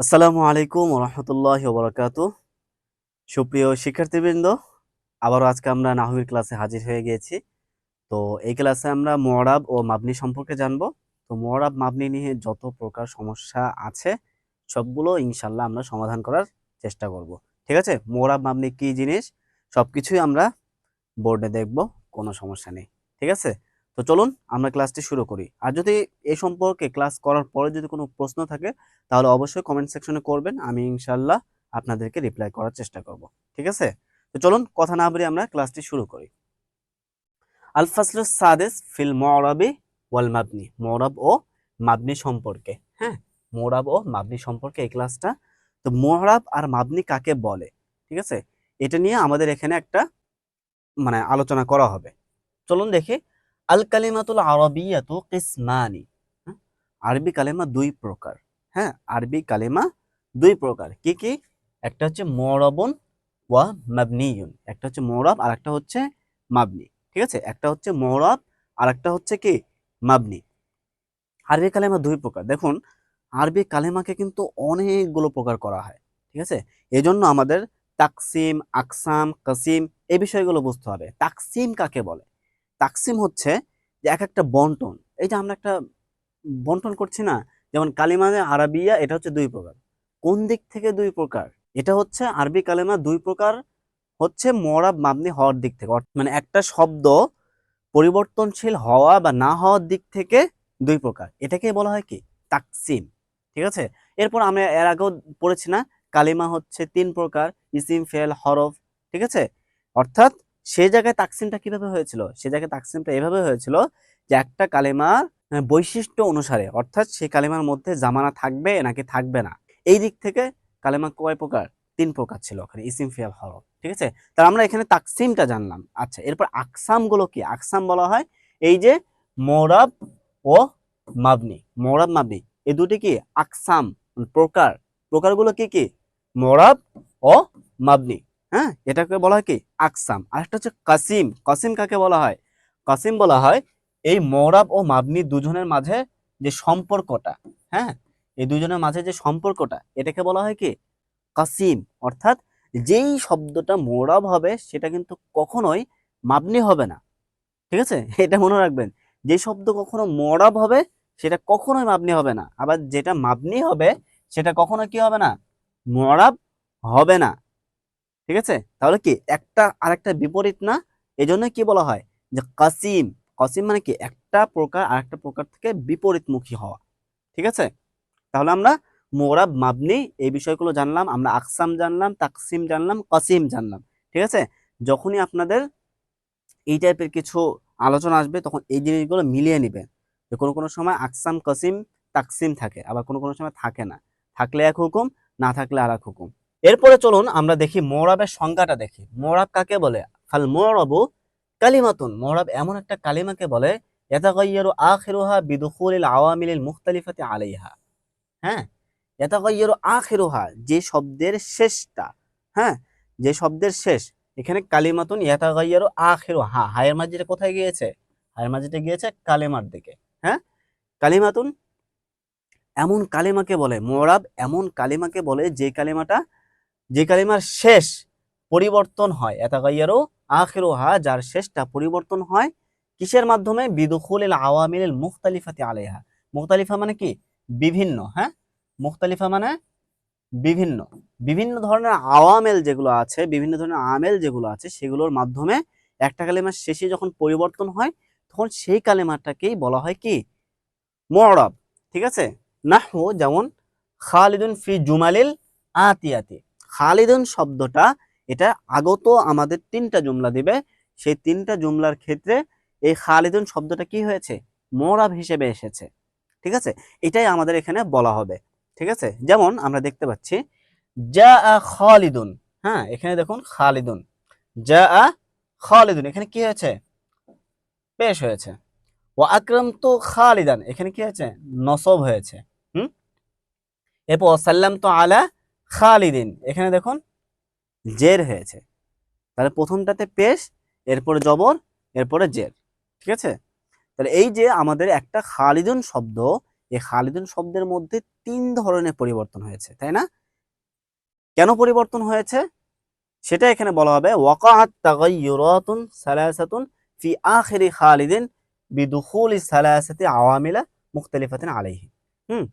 আসসালামু আলাইকুম রহমতুল্লাহ বরকাত সুপ্রিয় শিক্ষার্থীবৃন্দ, আবারও আজকে আমরা নাহবির ক্লাসে হাজির হয়ে গিয়েছি। তো এই ক্লাসে আমরা মোয়ারাব ও মাবনি সম্পর্কে জানব। তো মোয়ারাব মাবনি নিয়ে যত প্রকার সমস্যা আছে, সবগুলো ইনশাল্লাহ আমরা সমাধান করার চেষ্টা করব। ঠিক আছে? মোয়ারাব মাবনি কি জিনিস সব কিছুই আমরা বোর্ডে দেখব, কোনো সমস্যা নেই। ঠিক আছে? তো চলুন আমরা ক্লাসটি শুরু করি। আর যদি এ সম্পর্কে ক্লাস করার পরে যদি কোনো প্রশ্ন থাকে, তাহলে অবশ্যই কমেন্ট সেকশনে করবেন, আমি ইনশাল্লাহ আপনাদেরকে রিপ্লাই করার চেষ্টা করব। ঠিক আছে? তো চলুন কথা না বলে আমরা ক্লাসটি শুরু করি। আলফাসল সাদেস ফিল মরাবি ওয়াল মাবনি। মরাব ও মাবনি সম্পর্কে। হ্যাঁ মোরাব ও মাবনি সম্পর্কে এই ক্লাসটা তো মোহরাব আর মাবনি কাকে বলে? ঠিক আছে? এটা নিয়ে আমাদের এখানে একটা মানে আলোচনা করা হবে। চলুন দেখি আল কালিমাতুল আরবিয়াতু কিসমানি। হ্যাঁ? আরবি কালেমা দুই প্রকার। হ্যাঁ আরবি কালেমা দুই প্রকার। কি কি? একটা হচ্ছে মরবন ওয়া মাবনিয়ুন। একটা হচ্ছে মরব আর একটা হচ্ছে মাবনি। ঠিক আছে? একটা হচ্ছে মরব আর একটা হচ্ছে কি? মাবনি। আরবি কালেমা দুই প্রকার। দেখুন, আরবি কালেমাকে কিন্তু অনেকগুলো প্রকার করা হয়। ঠিক আছে? এজন্য আমাদের তাকসিম, আকসাম, কাসিম এই বিষয়গুলো বুঝতে হবে। তাকসিম কাকে বলে? তাকসিম হচ্ছে যে এক একটা বন্টন। এই যে আমরা একটা বন্টন করছি না, যেমন কালিমানে আরবিয়া, এটা হচ্ছে দুই প্রকার। কোন দিক থেকে দুই প্রকার? এটা হচ্ছে আরবি কালেমা দুই প্রকার, হচ্ছে মরাব মাবনি হওয়ার দিক থেকে। মানে একটা শব্দ পরিবর্তনশীল হওয়া বা না হওয়ার দিক থেকে দুই প্রকার। এটাকে বলা হয় কি? তাকসিম। ঠিক আছে? এরপর আমরা এর আগেও পড়েছি না, কালিমা হচ্ছে তিন প্রকার, ইসিম, ফেল, হরফ। ঠিক আছে? অর্থাৎ সে জায়গায় তাকসিমটা কীভাবে হয়েছিল? সে জায়গায় তাকসিমটা এভাবে হয়েছিল যে একটা কালেমার বৈশিষ্ট্য অনুসারে, অর্থাৎ সেই কালেমার মধ্যে জামানা থাকবে নাকি থাকবে না। এই দিক থেকে কালেমা কয় প্রকার? তিন প্রকার ছিল ওখানে, ইসিম, ফিয়াল, হরফ, ঠিক আছে? তাহলে আমরা এখানে তাকসিমটা জানলাম। আচ্ছা এরপর আকসামগুলো কি? আকসাম বলা হয় এই যে মোরাব ও মাবনি। মোরাব, মাবনি, এই দুটি কি? আকসাম, প্রকার। প্রকারগুলো কি কি? মোরাব ও মাবনি। হ্যাঁ? এটাকে বলা হয় কি? আকসাম। আরেকটা হচ্ছে কাসিম। কাসিম কাকে বলা হয়? কাসিম বলা হয় এই মৌরাব ও মাবনি দুজনের মাঝে যে সম্পর্কটা হ্যাঁ? এই দুজনের মাঝে যে সম্পর্কটা, এটাকে বলা হয় কি? কাসিম। অর্থাৎ যেই শব্দটা মৌরাব হবে, সেটা কিন্তু কখনোই মাবনি হবে না। ঠিক আছে? এটা মনে রাখবেন। যে শব্দ কখনো মৌরাব হবে, সেটা কখনোই মাবনি হবে না। আবার যেটা মাবনি হবে, সেটা কখনো কি হবে না? মরাব হবে না। ঠিক আছে? তাহলে কি একটা, আরেকটা বিপরীত না? এজন্য কি বলা হয় যে কাসিম কাসিম মানে কি একটা প্রকার আরেকটা প্রকার থেকে বিপরীতমুখী হওয়া। ঠিক আছে? তাহলে আমরা মোরাব মাবনি এই বিষয়গুলো জানলাম, আমরা আকসাম জানলাম, তাকসিম জানলাম, কাসিম জানলাম। ঠিক আছে? যখনই আপনাদের এই টাইপের কিছু আলোচনা আসবে, তখন এই জিনিসগুলো মিলিয়ে নেবেন। যে কোনো কোনো সময় আকসাম, কাসিম, তাকসিম থাকে, আবার কোনো কোনো সময় থাকে না। থাকলে এক হুকুম, না থাকলে আর এক হুকুম। এরপরে চলুন আমরা দেখি মোরাবের সংজ্ঞাটা দেখি। মোরাব কাকে বলে? ফাল মোরাবু কালিমাতুন। মোরাব এমন একটা কালিমাকে বলে ইয়াতাগাইয়ারু আখিরুহা বিদুখুলিল আওয়ামিলিল মুখতালিফাতি আলাইহা। হ্যাঁ? ইয়াতাগাইয়ারু আখিরুহা যে শব্দের শেষটা। হ্যাঁ? যে শব্দের শেষ। এখানে কালিমাতুন ইয়াতাগাইয়ারু আখিরুহা হায়ের মাঝিটা কোথায় গিয়েছে? হায়ের মাঝিটা গিয়েছে কালেমার দিকে। হ্যাঁ? কালিমাতুন এমন কালিমাকে বলে, মোরাব এমন কালিমাকে বলে যে কালিমাটা যে কালিমার শেষ পরিবর্তন হয় এতাগাইয়ারও আখিরুহা যার শেষটা পরিবর্তন হয়, কিসের মাধ্যমে? বিদুখুলিল আওয়ামিলিল মুখতালিফাতি আলাইহা। মুখতালিফা মানে কি? বিভিন্ন হ্যাঁ? মুখতালিফা মানে বিভিন্ন। বিভিন্ন ধরনের আওয়ামেল যেগুলো আছে, বিভিন্ন ধরনের আমেল যেগুলো আছে, সেগুলোর মাধ্যমে একটা কালিমার শেষে যখন পরিবর্তন হয়, তখন সেই কালিমাটাকেই বলা হয় কি? মরব, ঠিক আছে? নাহু যেমন খালিদুন ফি জুমালিল আতিয়াতি। খালিদুন শব্দটা, এটা আগত আমাদের তিনটা জুমলা দিবে। সেই তিনটা জুমলার ক্ষেত্রে এই খালিদুন শব্দটা কি হয়েছে? মোরাব হিসেবে এসেছে। ঠিক আছে? এটাই আমাদের এখানে বলা হবে। ঠিক আছে? যেমন আমরা দেখতে পাচ্ছি যা আ খালিদুন। হ্যাঁ এখানে দেখুন, খালিদুন। যা আ খালিদুন। এখানে কি হয়েছে? পেশ হয়েছে। ও আকরাম তো খালিদান। এখানে কি হয়েছে? নসব হয়েছে। হুম? এরপর সাল্লাম তো আলা খালিদিন। এখানে দেখুন, জের হয়েছে। তাহলে প্রথমটাতে পেশ, এরপরে জবর, এরপরে জের, ঠিক আছে? তাহলে এই যে আমাদের একটা খালিদুন শব্দ, এই খালিদুন শব্দের মধ্যে তিন ধরনের পরিবর্তন হয়েছে, তাই না? কেন পরিবর্তন হয়েছে? সেটা এখানে বলা হবে, ওয়াকাআত তাগায়্যুরাতুন সালাসাতুন ফি আখিরি খালিদিন বিদুখুলি সালাসাতি আওয়ামিলা মুখতালিফাতিন আলাইহি। হুম?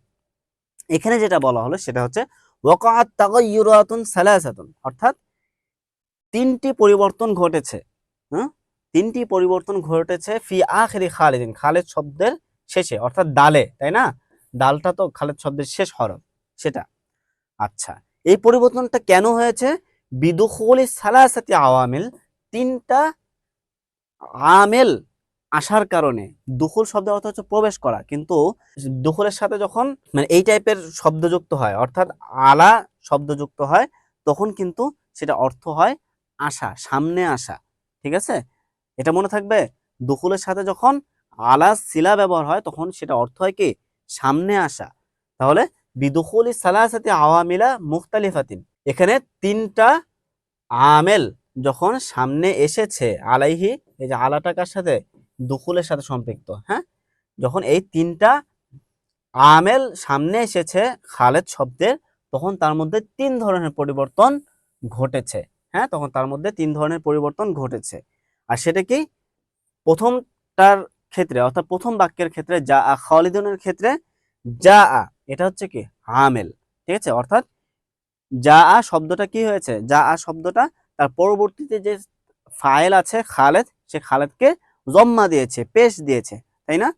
এখানে যেটা বলা হলো সেটা হচ্ছে ওয়াকাআত তাগায়্যুরাতুন সালাসাতুন। অর্থাৎ তিনটি পরিবর্তন ঘটেছে হ্যাঁ তিনটি পরিবর্তন ঘটেছে ফি আখিরি খালিদিন, খালেদ শব্দের শেষে, অর্থাৎ ডালে, তাই না? ডালটা তো খালেদ শব্দের শেষ হরফ, সেটা। আচ্ছা এই পরিবর্তনটা কেন হয়েছে? বিদুখুলি সালাসাতি আওয়ামিল, তিনটা আমেল আসার কারণে দুখুল শব্দের অর্থ হচ্ছে প্রবেশ করা। কিন্তু দুখুলের সাথে যখন মানে এই টাইপের শব্দ যুক্ত হয়, অর্থাৎ আলা শব্দ যুক্ত হয়, তখন কিন্তু সেটা অর্থ হয় আসা, সামনে আসা। ঠিক আছে? এটা মনে থাকবে? দুখুলের সাথে যখন আলা শিলা ব্যবহার হয়, তখন সেটা অর্থ হয় কি? সামনে আসা। তাহলে বিদুখুলি সালাসাতি আওয়ামিলা মুখতালিফাতিন। এখানে তিনটা আমেল যখন সামনে এসেছে আলাইহি, এই যে আলাটা কার সাথে? দুখুলের সাথে সম্পৃক্ত হ্যাঁ? যখন এই তিনটা আমেল সামনে এসেছে খালেদ শব্দের, তখন তার মধ্যে তিন ধরনের পরিবর্তন ঘটেছে হ্যাঁ? তখন তার মধ্যে তিন ধরনের পরিবর্তন ঘটেছে। আর সেটা কি? প্রথমটার ক্ষেত্রে, অর্থাৎ প্রথম বাক্যের ক্ষেত্রে যা আ খালিদুনের ক্ষেত্রে যা আ এটা হচ্ছে কি? আমেল, ঠিক আছে? অর্থাৎ যা আ শব্দটা কি হয়েছে? যা আ শব্দটা তার পরবর্তীতে যে ফাইল আছে খালেদ, সে খালেদকে জম্মা দিয়েছে, পেশ দিয়েছে, তাই না?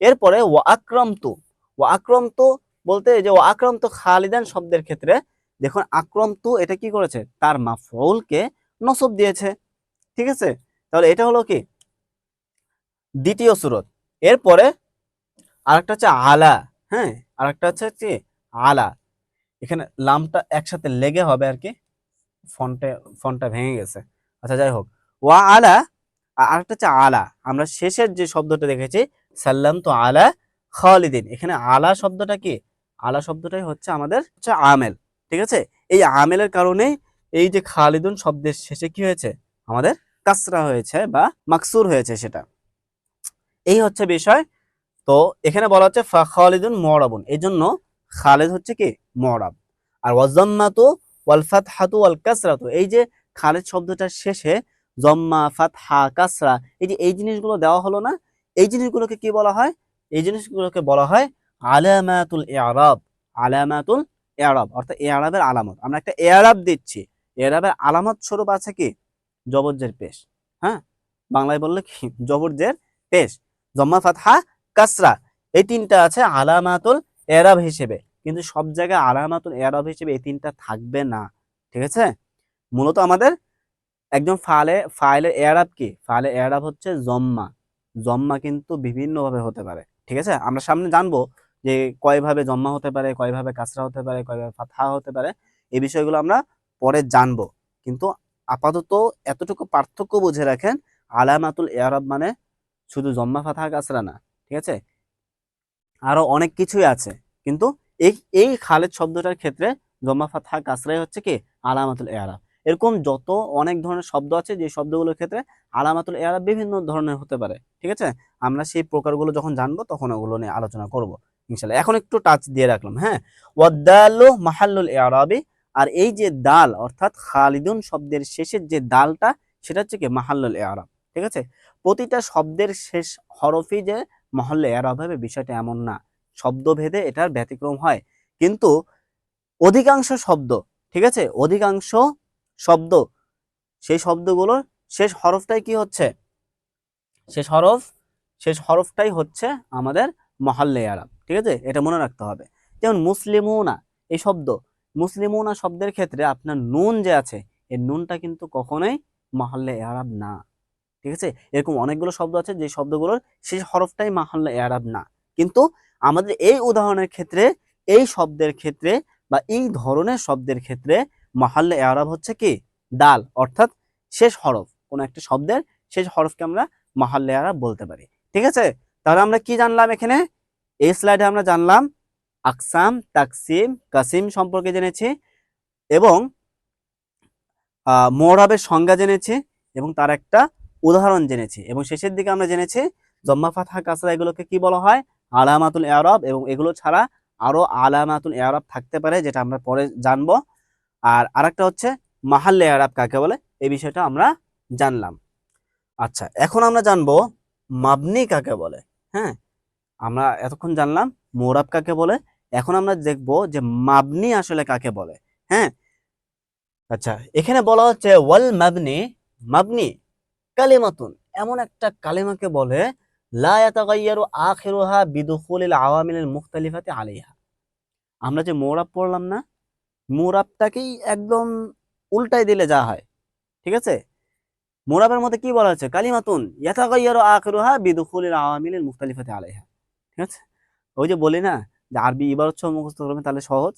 এরপরে ও আক্রমতু ও আক্রমতু বলতে যে ও আক্রমত খালিদান শব্দের ক্ষেত্রে, দেখুন আক্রমতু এটা কি করেছে? তার মাফউলকে নসব দিয়েছে, ঠিক আছে? তাহলে এটা হলো কি? দ্বিতীয় সুরত। এরপরে আরেকটা হচ্ছে আলা হ্যাঁ? আরেকটা হচ্ছে কি? আলা। এখানে লামটা একসাথে লেগে হবে আর কি, ফন্টে, ফন্টটা ভেঙে গেছে। আচ্ছা যাই হোক। ওয়া আলা আরেকটা হচ্ছে আলা। আমরা শেষের যে শব্দটা দেখেছি সাল্লাম তো আলা খালিদিন। এখানে আলা শব্দটা কি? আলা শব্দটাই হচ্ছে আমাদের হচ্ছে আমেল, ঠিক আছে? এই আমেলের কারণে এই যে খালিদুন শব্দের শেষে কি হয়েছে? আমাদের কাসরা হয়েছে বা মাকসুর হয়েছে সেটা। এই হচ্ছে বিষয়। তো এখানে বলা হচ্ছে খালিদুন মরাবুন এই জন্য খালেদ হচ্ছে কি? মরাব আর ওয়াজাম্মাতু ওয়াল ফাতহাতু ওয়াল কাসরাতু। এই যে খালেদ শব্দটার শেষে জম্মা, ফাতহা, কাসরা, এই যে এই জিনিসগুলো দেওয়া হলো না, এই জিনিসগুলোকে কি বলা হয়? এই জিনিসগুলোকে বলা হয় আলামাতুল ইআরাব আলামাতুল ইআরাব অর্থাৎ ইআরাবের আলামত। আমরা একটা ইআরাব দিচ্ছি। ইআরাবের আলামত স্বরূপ আছে কি? জবরজের পেশ। হ্যাঁ? বাংলায় বললে কি? জবরজের পেশ। জম্মা, ফাতহা, কাসরা, এই তিনটা আছে আলামাতুল এরাব হিসেবে। কিন্তু সব জায়গায় আলামাতুল এরাব হিসেবে এই তিনটা থাকবে না। ঠিক আছে? মূলত আমাদের একজন ফালে ফাইলের এরাব কি? ফাইলের এরাব হচ্ছে জম্মা। জম্মা কিন্তু বিভিন্নভাবে হতে পারে, ঠিক আছে? আমরা সামনে জানব যে কয়ভাবে জম্মা হতে পারে, কয়ভাবে কাসরা হতে পারে, কয়ভাবে ফাতহা হতে পারে, এই বিষয়গুলো আমরা পরে জানব। কিন্তু আপাতত এতটুকু পার্থক্য বুঝে রাখেন, আলামাতুল এরাব মানে শুধু জম্মা ফাতহা, কাসরা না, ঠিক আছে? আরও অনেক কিছুই আছে, কিন্তু এই এই খালেদ শব্দটার ক্ষেত্রে জম্মা ফাতহা, কাসরাই হচ্ছে কি? আলামাতুল এরাব এরকম যত অনেক ধরনের শব্দ আছে, যে শব্দগুলোর ক্ষেত্রে আলামাতুল এরাব বিভিন্ন ধরনের হতে পারে, ঠিক আছে? আমরা সেই প্রকারগুলো যখন জানব, তখন ওগুলো নিয়ে আলোচনা করব ইনশাল্লাহ এখন একটু টাচ দিয়ে রাখলাম হ্যাঁ? ওয়াদ্দালু মাহাল্লুল এরাবি আর এই যে দাল, অর্থাৎ খালিদুন শব্দের শেষের যে দালটা, সেটা হচ্ছে কি মাহাল্লুল এরাব ঠিক আছে? প্রতিটা শব্দের শেষ হরফই যে মহল্লে এরাব হবে, বিষয়টা এমন না। শব্দভেদে এটার ব্যতিক্রম হয়। কিন্তু অধিকাংশ শব্দ, ঠিক আছে? অধিকাংশ শব্দ। সেই শব্দগুলোর শেষ হরফটাই কি হচ্ছে? শেষ হরফ, শেষ হরফটাই হচ্ছে আমাদের মহল্লে আরব ঠিক আছে? এটা মনে রাখতে হবে। যেমন মুসলিমুনা, এই শব্দ। মুসলিমুনা শব্দের ক্ষেত্রে আপনার নুন যে আছে, এই নুনটা কিন্তু কখনোই মহল্লে আরব না, ঠিক আছে? এরকম অনেকগুলো শব্দ আছে, যে শব্দগুলোর শেষ হরফটাই মহল্লে আরব না। কিন্তু আমাদের এই উদাহরণের ক্ষেত্রে, এই শব্দের ক্ষেত্রে বা এই ধরনের শব্দের ক্ষেত্রে মহাল্লে আরব হচ্ছে কি? দাল, অর্থাৎ শেষ হরফ। কোন একটা শব্দের শেষ হরফকে আমরা মাহাল্লে আরব বলতে পারি। ঠিক আছে? তাহলে আমরা কি জানলাম এখানে? এই স্লাইডে আমরা জানলাম আকসাম, তাকসিম, কাসিম সম্পর্কে জেনেছি এবং মোরাবের সংজ্ঞা জেনেছি এবং তার একটা উদাহরণ জেনেছি এবং শেষের দিকে আমরা জেনেছি জম্মা ফাতহা কাসরা এগুলোকে কি বলা হয়? আলামাতুল এরব এবং এগুলো ছাড়া আরও আলামাতুল এরব থাকতে পারে যেটা আমরা পরে জানব। আর আরেকটা হচ্ছে মাহাল্লে এরাব কাকে বলে? এই বিষয়টা আমরা জানলাম। আচ্ছা এখন আমরা জানব মাবনি কাকে বলে? হ্যাঁ আমরা এতক্ষণ জানলাম মোরাব কাকে বলে। এখন আমরা দেখব যে মাবনি আসলে কাকে বলে? হ্যাঁ আচ্ছা এখানে বলা হচ্ছে ওয়াল মাবনি মাবনি কালিমাতুন। এমন একটা কালিমাকে বলে, লা ইয়াতাগাইয়ারু আখিরুহা বিদুখুলিল আওয়ামিলিল মুখতালিফাতি আলাইহা। আমরা যে মোরাব পড়লাম না মোরাবটাকেই একদম উল্টাই দিলে যা হয়, ঠিক আছে? মোরাবের মধ্যে কি বলা হচ্ছে কালিমাতুন ইয়াতাগাইয়ারু আখিরুহা বিদুখুলিল আওয়ামিলিল মুখতালিফাতি আলাইহা, ঠিক আছে? ওই যে বলি না যে আরবি ইবারত হচ্ছে মুখস্থ করবেন তাহলে সহজ।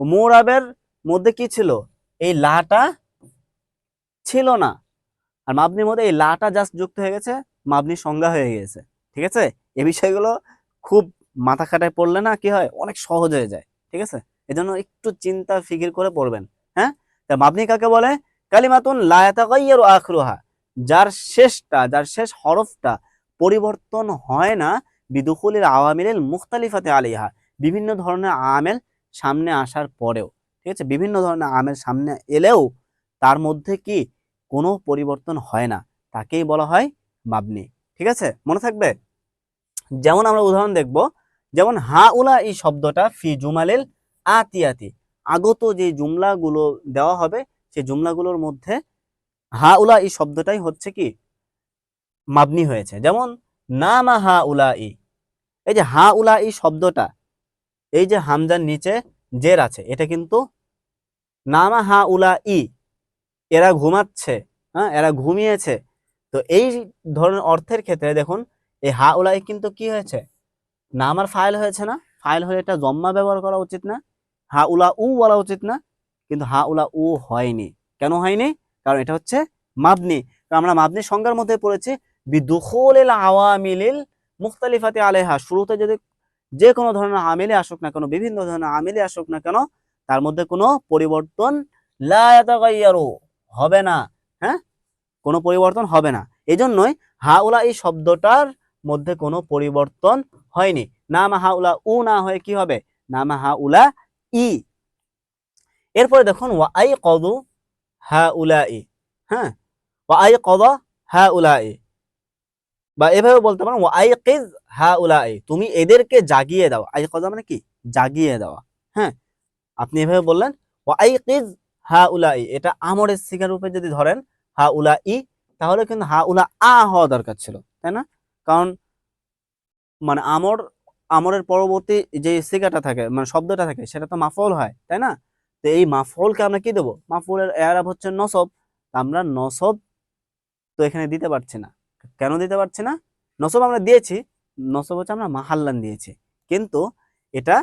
মোরাবের মধ্যে কি ছিল? এই লাটা ছিল না। আর মাবনির মধ্যে এই লাটা জাস্ট যুক্ত হয়ে গেছে, মাবনির সংজ্ঞা হয়ে গেছে, ঠিক আছে? এ বিষয়গুলো খুব মাথা খাটায় পড়লে না কি হয়? অনেক সহজ হয়ে যায়, ঠিক আছে? এজন্য একটু চিন্তা, ফিকির করে পড়বেন হ্যাঁ? তা মাবনি কাকে বলে? কালিমাতুন লা ইয়াতাগাইয়ারু আখিরুহা। যার শেষটা, যার শেষ হরফটা পরিবর্তন হয় না, বিদুখুলিল আওয়ামিলিল মুখতালিফাতে আলিহা বিভিন্ন ধরনের আমেল সামনে আসার পরেও, ঠিক আছে? বিভিন্ন ধরনের আমেল সামনে এলেও তার মধ্যে কি কোনো পরিবর্তন হয় না, তাকেই বলা হয় মাবনি, ঠিক আছে? মনে থাকবে? যেমন আমরা উদাহরণ দেখব, যেমন হা উলা এই শব্দটা ফি জুমালিল আতিয়াতি আগত যে জুমলাগুলো দেওয়া হবে সেই জুমলাগুলোর মধ্যে হা উলা এই শব্দটাই হচ্ছে কি? মাবনি হয়েছে। যেমন, নামা হা উলা ই এই যে হা উলা ই শব্দটা, এই যে হামজার নিচে জের আছে, এটা কিন্তু নামা হা উলা ই এরা ঘুমাচ্ছে হ্যাঁ এরা ঘুমিয়েছে। তো এই ধরনের অর্থের ক্ষেত্রে দেখুন, এই হা উলাই কিন্তু কি হয়েছে? নামার ফাইল হয়েছে না? ফাইল হলে এটা জম্মা ব্যবহার করা উচিত না? হা উলা উ বলা উচিত না, কিন্তু হা উলা উ হয়নি। কেন হয়নি? কারণ এটা হচ্ছে মাবনি। আমরা মাবনি সংজ্ঞার মধ্যে পড়েছি, বিদুখুলিল আওয়ামিলিল মুখতালিফাতে আলেহা শুরুতে যদি যে কোনো ধরনের আমিলে আসুক না কেন, বিভিন্ন ধরনের আমিলে আসুক না কেন, তার মধ্যে কোনো পরিবর্তন লা ইয়াতাগাইয়ারু হবে না হ্যাঁ? কোনো পরিবর্তন হবে না। এজন্যই হাউলা এই শব্দটার মধ্যে কোনো পরিবর্তন হয়নি। নামা হাউলা উ না হয়ে কি হবে? নামা হাউলা ই। এরপরে দেখুন ওয়া আই কদু হা উলা ই হ্যাঁ? ওয়া আই কদ হা উলা ই বা এভাবে বলতে পারেন ওয়া আই কিজ হা উলা ই তুমি এদেরকে জাগিয়ে দাও। আই কদা মানে কি? জাগিয়ে দেওয়া হ্যাঁ? আপনি এভাবে বললেন ওয়া আই কিজ হা উলা ই এটা আমরের শিকার রূপে যদি ধরেন হা উলা ই তাহলে কিন্তু হা উলা আ হওয়া দরকার ছিল, তাই না? কারণ মানে আমর আমরের পরবর্তী যে সিগাটা থাকে মানে শব্দটা থাকে, সেটা তো মাফল হয়, তাই না? তো এই মাফলকে আমরা কি দেবো? মাফলের এরাব হচ্ছে নসব। আমরা নসব তো এখানে দিতে পারছি না। কেন দিতে পারছি না? নসব আমরা দিয়েছি, নসব হচ্ছে আমরা মাহাল্লান দিয়েছি। কিন্তু এটা,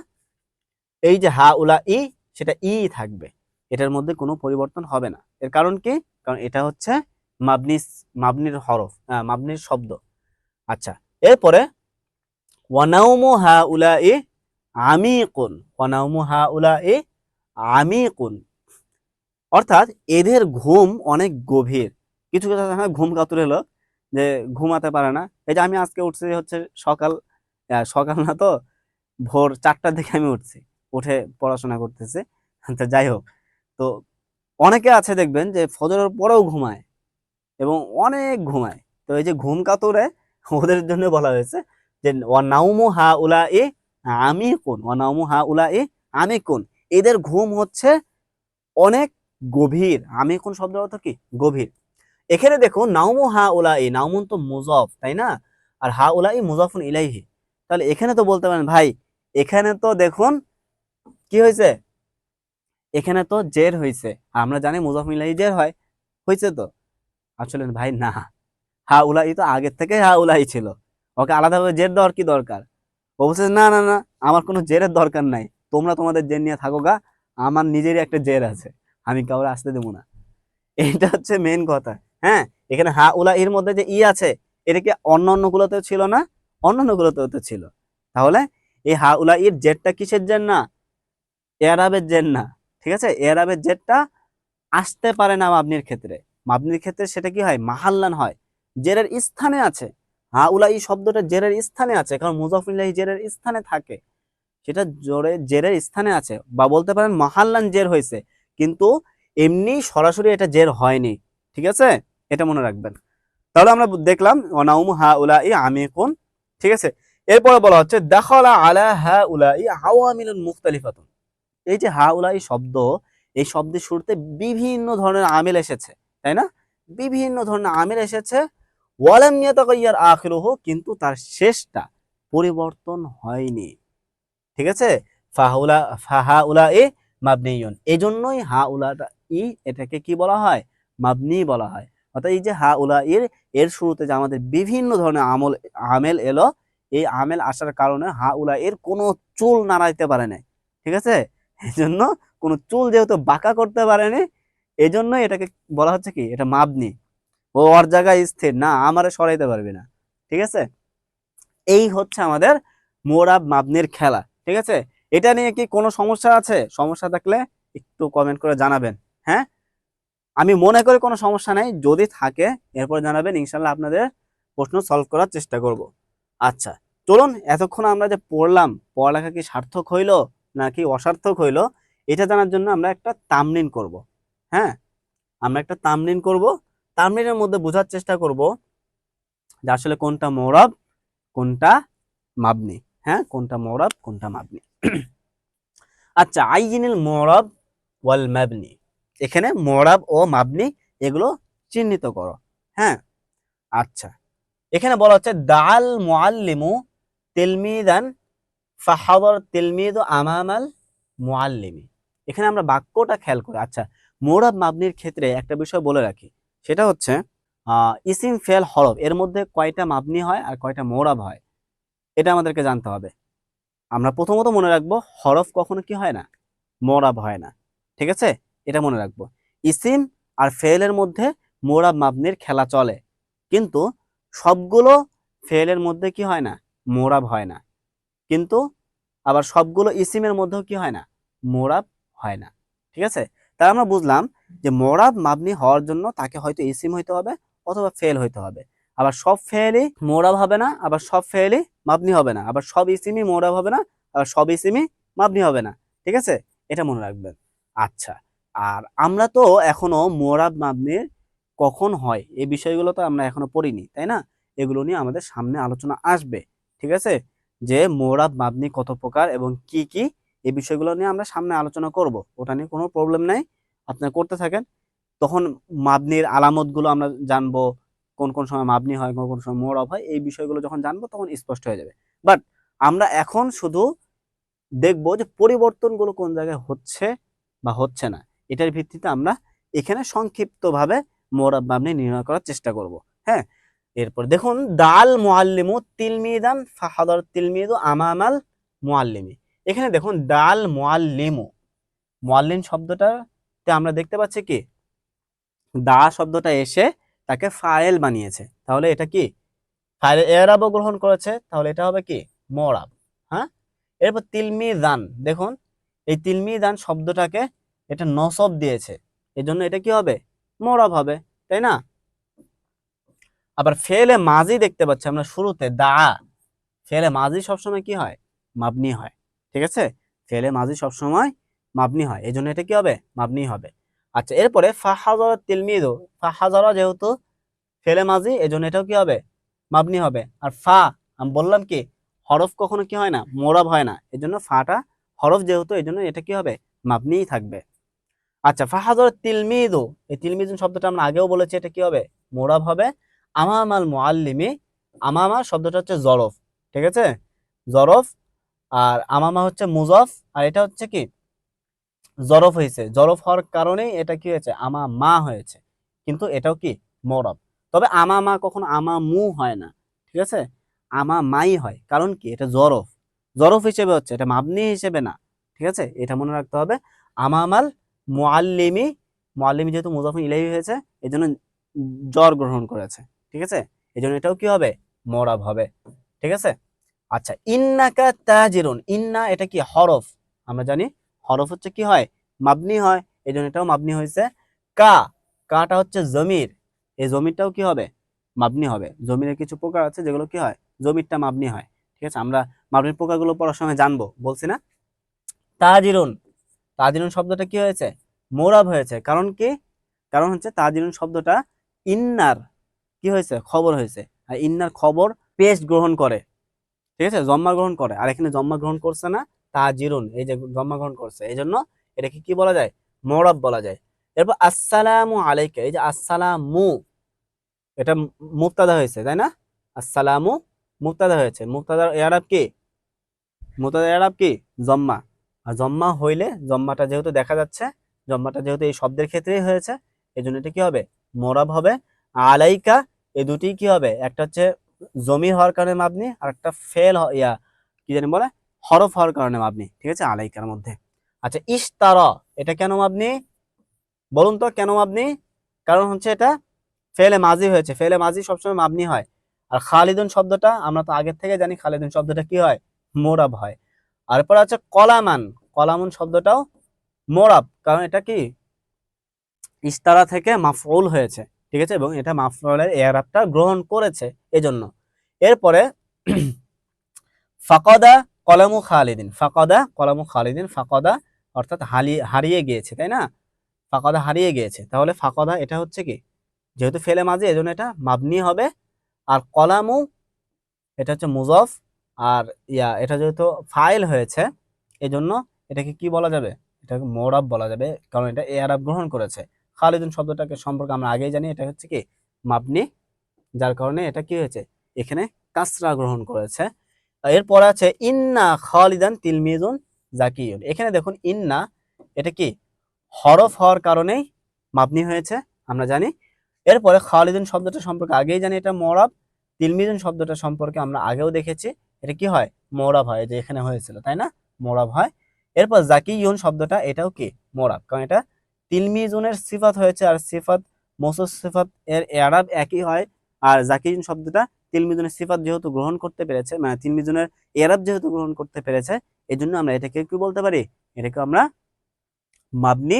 এই যে হা উলা ই সেটা ই থাকবে। এটার মধ্যে কোনো পরিবর্তন হবে না। এর কারণ কি? কারণ এটা হচ্ছে মাবনি মাবনির হরফ মাবনির শব্দ। আচ্ছা এরপরে ওয়ানাউমু হা উলা ই আমিকুন ওয়ানাউমু হা উলা ই আমিকুন। অর্থাৎ এদের ঘুম অনেক গভীর। কিছু কিছু ঘুম কাতুর হলো যে ঘুমাতে পারে না। এই যে আমি আজকে উঠছি হচ্ছে সকাল সকাল না তো, ভোর চারটার দিকে আমি উঠছি, উঠে পড়াশোনা করতেছি। তো যাই হোক। তো অনেকে আছে দেখবেন যে ফজরের পরেও ঘুমায় এবং অনেক ঘুমায়। তো এই যে ঘুম কাতুরে ওদের জন্য বলা হয়েছে যে ওয়ানাউমু হা উলা এ আমি কোন ওয়ানাউমু হা উলা এ আমি কোন এদের ঘুম হচ্ছে অনেক গভীর। আমি কোন শব্দের অর্থ কি? গভীর। এখানে দেখো নাউমু হা উলা এ নাউমুন তো মুজফ, তাই না? আর হা উলা ই মুজফুন ইলাইহি। তাহলে এখানে তো বলতে পারেন, ভাই, এখানে তো দেখুন, কি হয়েছে? এখানে তো জের হয়েছে। আমরা জানি মুজফুন ইলাইহি জের হয়। হয়েছে তো? আসলে ভাই, না। হা উলাই তো আগের থেকে হা উলাই ছিল। ওকে আলাদাভাবে জের দেওয়ার কি দরকার? ও বলছে, না না না, আমার কোনো জেরের দরকার নাই। তোমরা তোমাদের জের নিয়ে থাকো গা, আমার নিজেরই একটা জের আছে। আমি কাউরে আসতে দেবো না। এটা হচ্ছে মেন কথা। হ্যাঁ এখানে হা, উলা এর মধ্যে যে ই আছে, এটা কি অন্য অন্য গুলোতেও ছিল না? অন্য অন্য গুলোতেও তো ছিল। তাহলে এই হা, উলা, ইর জেরটা কিসের জের না? এরাবের জের না। ঠিক আছে? এরাবের জেরটা আসতে পারে না মাবনির ক্ষেত্রে। মাবনির ক্ষেত্রে সেটা কি হয়? মাহাল্লান হয়। জেরের স্থানে আছে। হা উলা এই শব্দটা জেরের স্থানে আছে, কারণ মুজাফিল্লাহি জেরের স্থানে থাকে। সেটা জোরে, জেরের স্থানে আছে। বা বলতে পারেন মাহাল্লান জের হয়েছে, কিন্তু এমনি সরাসরি এটা জের হয়নি। ঠিক আছে? এটা মনে রাখবেন। তাহলে আমরা দেখলাম অনাউম হা উলা ই আমিকুন। ঠিক আছে? এরপরে বলা হচ্ছে, দাখলা আলা হা উলা ই আওয়ামিলুন মুখতালিফাতুন। এই যে হা উলা শব্দ, এই শব্দের শুরুতে বিভিন্ন ধরনের আমিল এসেছে, তাই না? বিভিন্ন ধরনের আমিল এসেছে ওয়ালাম ইয়াতাগাইয়ার আখিরুহু, কিন্তু তার শেষটা পরিবর্তন হয়নি। ঠিক আছে? ফাহুলা ফাহা উলা এ মাবনিয়ন। এই জন্যই হা উলাটা ই এটাকে কি বলা হয়? মাবনি বলা হয়। অর্থাৎ এই যে হা উলা এর এর শুরুতে যে আমাদের বিভিন্ন ধরনের আমল, আমেল এলো, এই আমেল আসার কারণে হা উলা এর কোনো চুল নাড়াইতে পারে নাই। ঠিক আছে? এই জন্য কোনো চুল যেহেতু বাঁকা করতে পারেনি এই জন্য এটাকে বলা হচ্ছে কি? এটা মাবনি। ও ওর জায়গায় স্থির। না, আমারে সরাইতে পারবে না। ঠিক আছে? এই হচ্ছে আমাদের মোরাব মাবনির খেলা। ঠিক আছে? এটা নিয়ে কি কোনো সমস্যা আছে? সমস্যা থাকলে একটু কমেন্ট করে জানাবেন। হ্যাঁ? আমি মনে করি কোনো সমস্যা নাই। যদি থাকে, এরপর জানাবেন। ইনশাল্লাহ আপনাদের প্রশ্ন সলভ করার চেষ্টা করব। আচ্ছা চলুন, এতক্ষণ আমরা যে পড়লাম, পড়ালেখা কি সার্থক হইল নাকি অসার্থক হইল, এটা জানার জন্য আমরা একটা তামনিন করব। হ্যাঁ? আমরা একটা তামনিন করব। তামনিনের মধ্যে বোঝার চেষ্টা করব যে আসলে কোনটা মৌরব, কোনটা মাবনি। হ্যাঁ কোনটা মৌরব, কোনটা মাবনি। আচ্ছা আইজিনিল মৌরব ওয়াল মাবনি। এখানে মৌরব ও মাবনি এগুলো চিহ্নিত করো। হ্যাঁ আচ্ছা। এখানে বলা হচ্ছে দাল মুআল্লিমু তিলমিদান ফাহাদর তিলমিদ আমামাল মুআল্লিমি। এখানে আমরা বাক্যটা খেয়াল করি। আচ্ছা মৌরব মাবনির ক্ষেত্রে একটা বিষয় বলে রাখি। সেটা হচ্ছে ইসিম ফেল হরফ, এর মধ্যে কয়টা মাবনি হয় আর কয়টা মৌরাব হয়, এটা আমাদেরকে জানতে হবে। আমরা প্রথমত মনে রাখব, হরফ কখনো কি হয় না? মোরাব হয় না, ঠিক আছে? এটা মনে রাখব। ইসিম আর ফেলের মধ্যে মোরাব মাবনির খেলা চলে, কিন্তু সবগুলো ফেলের মধ্যে কি হয় না? মোরাব হয় না, কিন্তু আবার সবগুলো ইসিমের মধ্যেও কি হয় না? মোরাব হয় না, ঠিক আছে? তাই আমরা বুঝলাম যে মোরাব মাবনি হওয়ার জন্য তাকে হয়তো ইসিম হইতে হবে অথবা ফেল হইতে হবে। আবার সব ফেলই মোরাব হবে না, আবার সব ফেলই মাবনি হবে না, আবার সব ইসিমই মোরাব হবে না, আবার সব ইসিমই মাবনি হবে না, ঠিক আছে? এটা মনে রাখবেন। আচ্ছা আর আমরা তো এখনও মোরাব মাবনির কখন হয় এই বিষয়গুলো তো আমরা এখনও পড়িনি, তাই না? এগুলো নিয়ে আমাদের সামনে আলোচনা আসবে, ঠিক আছে? যে মোরাব মাবনি কত প্রকার এবং কি কি এই বিষয়গুলো নিয়ে আমরা সামনে আলোচনা করব। ওটা নিয়ে কোনো প্রবলেম নাই। আপনারা করতে থাকেন। তখন মাবনির আলামতগুলো আমরা জানব। কোন কোন সময় মাবনি হয়, কোন কোন সময় মোরব হয়, এই বিষয়গুলো যখন জানব তখন স্পষ্ট হয়ে যাবে। বাট আমরা এখন শুধু দেখব যে পরিবর্তনগুলো কোন জায়গায় হচ্ছে বা হচ্ছে না। এটার ভিত্তিতে আমরা এখানে সংক্ষিপ্তভাবে মোরাব মাবনি নির্ণয় করার চেষ্টা করব। হ্যাঁ? এরপর দেখুন, দাল মুআল্লিমু তিলমিদান ফাহাদার তিলমিদু আমামাল মুআল্লিমি। এখানে দেখুন, ডাল দাল মুআল্লিমু মুআল্লিম শব্দটাতে আমরা দেখতে পাচ্ছি কি? দা শব্দটা এসে তাকে ফায়েল বানিয়েছে। তাহলে এটা কি? ফাইল এরাবও গ্রহণ করেছে, তাহলে এটা হবে কি? মরাব হ্যাঁ? এরপর তিলমিদান, দেখুন, এই তিলমিদান শব্দটাকে এটা নসব দিয়েছে। এই জন্য এটা কি হবে? মরাব হবে, তাই না? আবার ফেলে মাঝি দেখতে পাচ্ছি আমরা শুরুতে, দা। ফেলে মাঝি সবসময় কি হয়? মাবনি হয়। ঠিক আছে? ফেলে মাঝি সবসময় মাবনি হয়। এই জন্য এটা কি হবে? মাবনি হবে। আচ্ছা এরপরে ফাহাজর তিলমিদু ফাহাজরা যেহেতু ফেলে মাঝি এই জন্য এটাও কি হবে? মাবনি হবে। আর ফা, আমি বললাম কি, হরফ কখনো কি হয় না? মোরাব হয় না। এই জন্য ফাটা হরফ যেহেতু এই জন্য এটা কি হবে? মাবনিই থাকবে। আচ্ছা ফাহাজর তিলমিদু এই তিলমিদুন শব্দটা আমরা আগেও বলেছি, এটা কি হবে? মোরাব হবে। আমামাল মুআল্লিমি, আমামা শব্দটা হচ্ছে জরফ। ঠিক আছে? জরফ আর আমামা হচ্ছে মুজফ, আর এটা হচ্ছে কি? জরফ হয়েছে। জরফ হওয়ার কারণেই এটা কি হয়েছে? আমা মা হয়েছে। কিন্তু এটাও কি? মরব তবে আমা মা কখনো আমা মু হয় না, ঠিক আছে? আমা মাই হয়। কারণ কি? এটা জরফ। জরফ হিসেবে হচ্ছে, এটা মাবনি হিসেবে না, ঠিক আছে? এটা মনে রাখতে হবে। আমামাল মুআল্লিমি মুআল্লিমি যেহেতু মুজাফর ইলাহি হয়েছে এই জন্য জ্বর গ্রহণ করেছে, ঠিক আছে? এই জন্য এটাও কি হবে? মরাব হবে, ঠিক আছে? আচ্ছা ইন্নাকা তাজিরুন, ইন্না এটা কি হরফ? আমরা জানি হরফ হচ্ছে কি হয়? মাবনি হয় এই জন্য এটাও মাবনি হয়েছে। কা, কাটা হচ্ছে জমির, এই জমিরটাও কি হবে? মাবনি হবে। জমিনের কিছু প্রকার আছে যেগুলো কি হয়? জমিরটা মাবনি হয়। ঠিক আছে, আমরা মাবনির প্রকারগুলো পড়ার সময় জানব। বলছি না? তাজিরুন তাজিরুন শব্দটা কি হয়েছে? মোরাব হয়েছে। কারণ কি? কারণ হচ্ছে তাজিরুন শব্দটা ইন্নার, কি হয়েছে? খবর হয়েছে। আর ইন্নার খবর পেস্ট গ্রহণ করে। ঠিক আছে? জম্মা গ্রহণ করে। আর এখানে জম্মা গ্রহণ করছে না, তা জিরুন এই যে জম্মা গ্রহণ করছে, এই জন্য এটাকে কি বলা যায়? মোরাব বলা যায়। এরপর আসসালামু আলাইকা, এই যে আসসালামু, এটা মুক্তাদা হয়েছে, তাই না? আসসালামু মুক্তাদা হয়েছে। মুক্তাদার এরাব কি? মুক্তাদার এরাব কি? জম্মা। আর জম্মা হইলে জম্মাটা যেহেতু দেখা যাচ্ছে, জম্মাটা যেহেতু এই শব্দের ক্ষেত্রেই হয়েছে এই জন্য এটা কি হবে? মোরাব হবে। আলাইকা, এই দুটি কি হবে? একটা হচ্ছে জমির হওয়ার কারণে মাবনি আর একটা ফেল ইয়া, কি জানি বলে? হরফ হওয়ার কারণে মাবনি ঠিক আছে? আলাইকার মধ্যে। আচ্ছা ইস্তার এটা কেন মাবনি বলুন তো, কেন মাবনি কারণ হচ্ছে এটা ফেলে মাজি হয়েছে। ফেলে মাজি সবসময় মাবনি হয়। আর খালিদুন শব্দটা, আমরা তো আগের থেকে জানি খালিদুন শব্দটা কি হয়? মোরাব হয়। আর এরপর আছে কলামান। কলামুন শব্দটাও মোরাব। কারণ এটা কি? ইস্তারা থেকে মাফউল হয়েছে। ঠিক আছে? এবং এটা মাফউলের এরাবটা গ্রহণ করেছে এজন্য। এরপরে ফাকদা কলামু খালিদিন। ফাকদা কলামু খালিদিন, ফাকদা অর্থাৎ হারিয়ে হারিয়ে গিয়েছে, তাই না? ফাকদা হারিয়ে গিয়েছে। তাহলে ফাকদা এটা হচ্ছে কি? যেহেতু ফেলে মাঝে, এজন্য এটা মাবনি হবে। আর কলামু, এটা হচ্ছে মুজফ, আর ইয়া, এটা যেহেতু ফাইল হয়েছে, এজন্য এটাকে কি বলা যাবে? এটাকে মোরাব বলা যাবে, কারণ এটা এ আরব গ্রহণ করেছে। খালিদুন শব্দটাকে সম্পর্কে আমরা আগেই জানি, এটা হচ্ছে কি মাবনি, যার কারণে এটা কি হয়েছে? এখানে কাসরা গ্রহণ করেছে। এরপর আছে, ইন্না খালিদান তিলমিজুন জাকিয়ুন এখানে দেখুন, ইন্না, এটা কি? হরফ হওয়ার কারণেই মাবনি হয়েছে, আমরা জানি। এরপরে খালিদুন শব্দটা সম্পর্কে আগেই জানি, এটা মোরাব। তিলমিজুন শব্দটা সম্পর্কে আমরা আগেও দেখেছি, এটা কি হয়? মোরাব হয় যে এখানে হয়েছিল, তাই না? মোরাব হয়। এরপর জাকিয়ুন শব্দটা, এটাও কি? মোরাব, কারণ এটা তিলমিজুনের সিফাত হয়েছে আর সিফাত মসুস সিফাত এর এরাব একই হয়। আর জাকিয়ুন শব্দটা তিলমিজুনের সিফাত যেহেতু গ্রহণ করতে পেরেছে মানে তিলমিজুনের এরাব যেহেতু গ্রহণ করতে পেরেছে এই জন্য আমরা এটাকে কি বলতে পারি? এটাকে আমরা মাবনি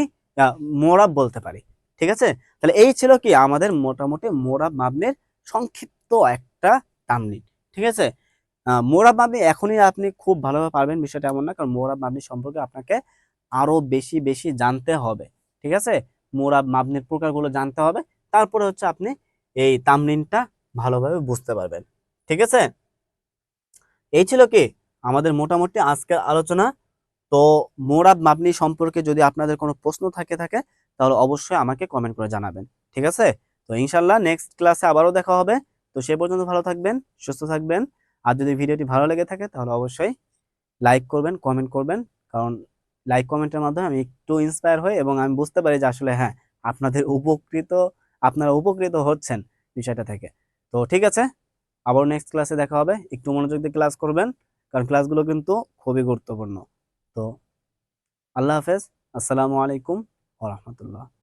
মোরাব বলতে পারি। ঠিক আছে? তাহলে এই ছিল কি? আমাদের মোটামুটি মোরাব মাবনির সংক্ষিপ্ত একটা তামলিন ঠিক আছে? মোরাব মাবনি এখনই আপনি খুব ভালোভাবে পারবেন, বিষয়টা এমন না, কারণ মোরাব মাবনি সম্পর্কে আপনাকে আরও বেশি বেশি জানতে হবে। ঠিক আছে? মোরাব মাবনির প্রকারগুলো জানতে হবে। তারপরে হচ্ছে আপনি এই তামলিনটা ভালোভাবে বুঝতে পারবেন। ঠিক আছে? এই ছিল কি? আমাদের মোটামুটি আজকের আলোচনা। তো মোরাব মাবনি সম্পর্কে যদি আপনাদের কোনো প্রশ্ন থাকে থাকে, তাহলে অবশ্যই আমাকে কমেন্ট করে জানাবেন। ঠিক আছে? তো ইনশাল্লাহ নেক্সট ক্লাসে আবারও দেখা হবে। তো সে পর্যন্ত ভালো থাকবেন, সুস্থ থাকবেন। আর যদি ভিডিওটি ভালো লেগে থাকে, তাহলে অবশ্যই লাইক করবেন কমেন্ট করবেন। কারণ লাইক কমেন্টের মাধ্যমে আমি একটু ইন্সপায়ার হই এবং আমি বুঝতে পারি যে আসলে হ্যাঁ আপনাদের উপকৃত, আপনারা উপকৃত হচ্ছেন বিষয়টা থেকে। তো ঠিক আছে, আবার নেক্সট ক্লাসে দেখা হবে। একটু মনোযোগ দিয়ে ক্লাস করবেন, কারণ ক্লাসগুলো কিন্তু খুবই গুরুত্বপূর্ণ। তো আল্লাহ হাফেজ, আসসালামু আলাইকুম ওরহমতুল্লাহ